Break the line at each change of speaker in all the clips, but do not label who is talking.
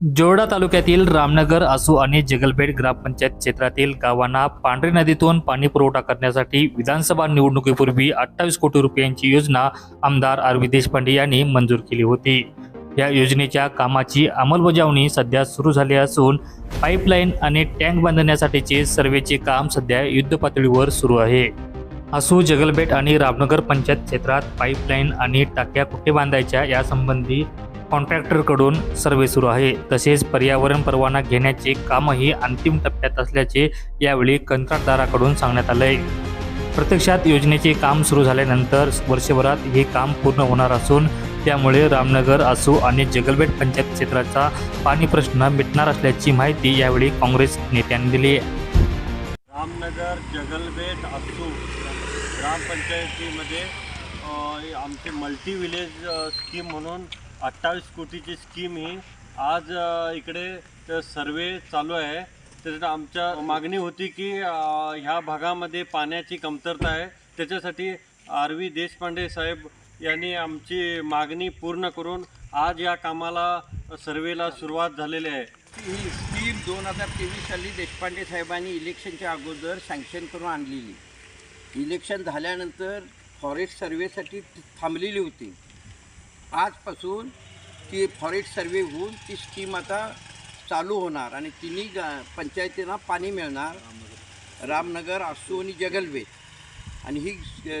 जोरडा तालुक्यातील रामनगर आसू आणि जगलबेट ग्रामपंचायत क्षेत्रातील गावांना पांढरी नदीतून पाणी पुरवठा करण्यासाठी विधानसभा निवडणुकीपूर्वी अठ्ठावीस कोटी रुपयांची योजना आमदार आरवी देशपांडे यांनी मंजूर केली होती. या योजनेच्या कामाची अंमलबजावणी सध्या सुरू झाली असून पाईपलाईन आणि टँक बांधण्यासाठीचे सर्वेचे काम सध्या युद्धपातळीवर सुरू आहे. आसू जगलबेट आणि रामनगर पंचायत क्षेत्रात पाईपलाईन आणि टाक्या कुठे बांधायच्या यासंबंधी कॉन्ट्रॅक्टरकडून सर्वे सुरू आहे. तसेच पर्यावरण परवाना घेण्याचे कामही अंतिम टप्प्यात असल्याचे यावेळी कंत्राटदाराकडून सांगण्यात आलंय. प्रत्यक्षात योजनेचे काम सुरू झाल्यानंतर वर्षभरात हे काम पूर्ण होणार असून त्यामुळे रामनगर आसू आणि जगलबेट पंचायत क्षेत्राचा पाणी प्रश्न मिटणार असल्याची माहिती यावेळी काँग्रेस नेत्यांनी दिली
रामनगर जगलबेट आसू ग्रामपंचायतीमध्ये आमचे मल्टी विलेज स्कीम म्हणून अठ्ठावीस कोटीची स्कीम ही. आज इकडे सर्वे चालू आहे. त्याच्यात आमच्या मागणी होती की ह्या भागामध्ये पाण्याची कमतरता आहे. त्याच्यासाठी आर व्ही देशपांडे साहेब यांनी आमची मागणी पूर्ण करून आज या कामाला सर्वेला सुरुवात झालेली आहे.
ही स्कीम दोन हजार तेवीस साली देशपांडे साहेबांनी इलेक्शनच्या अगोदर सँक्शन करून आणलेली. इलेक्शन झाल्यानंतर फॉरेस्ट सर्वेसाठी थांबलेली होती. आजपासून ती फॉरेस्ट सर्वे होऊन ती स्कीम आता चालू होणार आणि तिन्ही गा पंचायतींना पाणी मिळणार. रामनगर आसू आणि जगलबेट आणि ही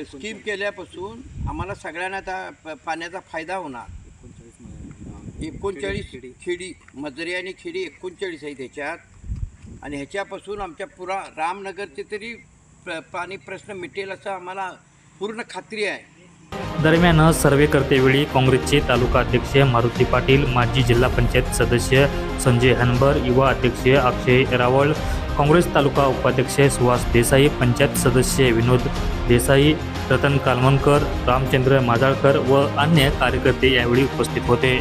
स्कीम केल्यापासून आम्हाला सगळ्यांना आता प- पाण्याचा फायदा होणार. एकोणचाळीस खेडी मजरी आणि खेडी एकोणचाळीस आहेत ह्याच्यात. आणि ह्याच्यापासून आमच्या पुरा रामनगरचे तरी प- पाणी प्रश्न मिटेल असं आम्हाला पूर्ण खात्री आहे.
दरम्यान सर्वे करतेवेळी काँग्रेसचे तालुका अध्यक्ष मारुती पाटील माजी जिल्हा पंचायत सदस्य संजय हनबर युवा अध्यक्ष अक्षय रावळ काँग्रेस तालुका उपाध्यक्ष सुहास देसाई पंचायत सदस्य विनोद देसाई रतन कालमनकर रामचंद्र माजाळकर व अन्य कार्यकर्ते यावेळी उपस्थित होते.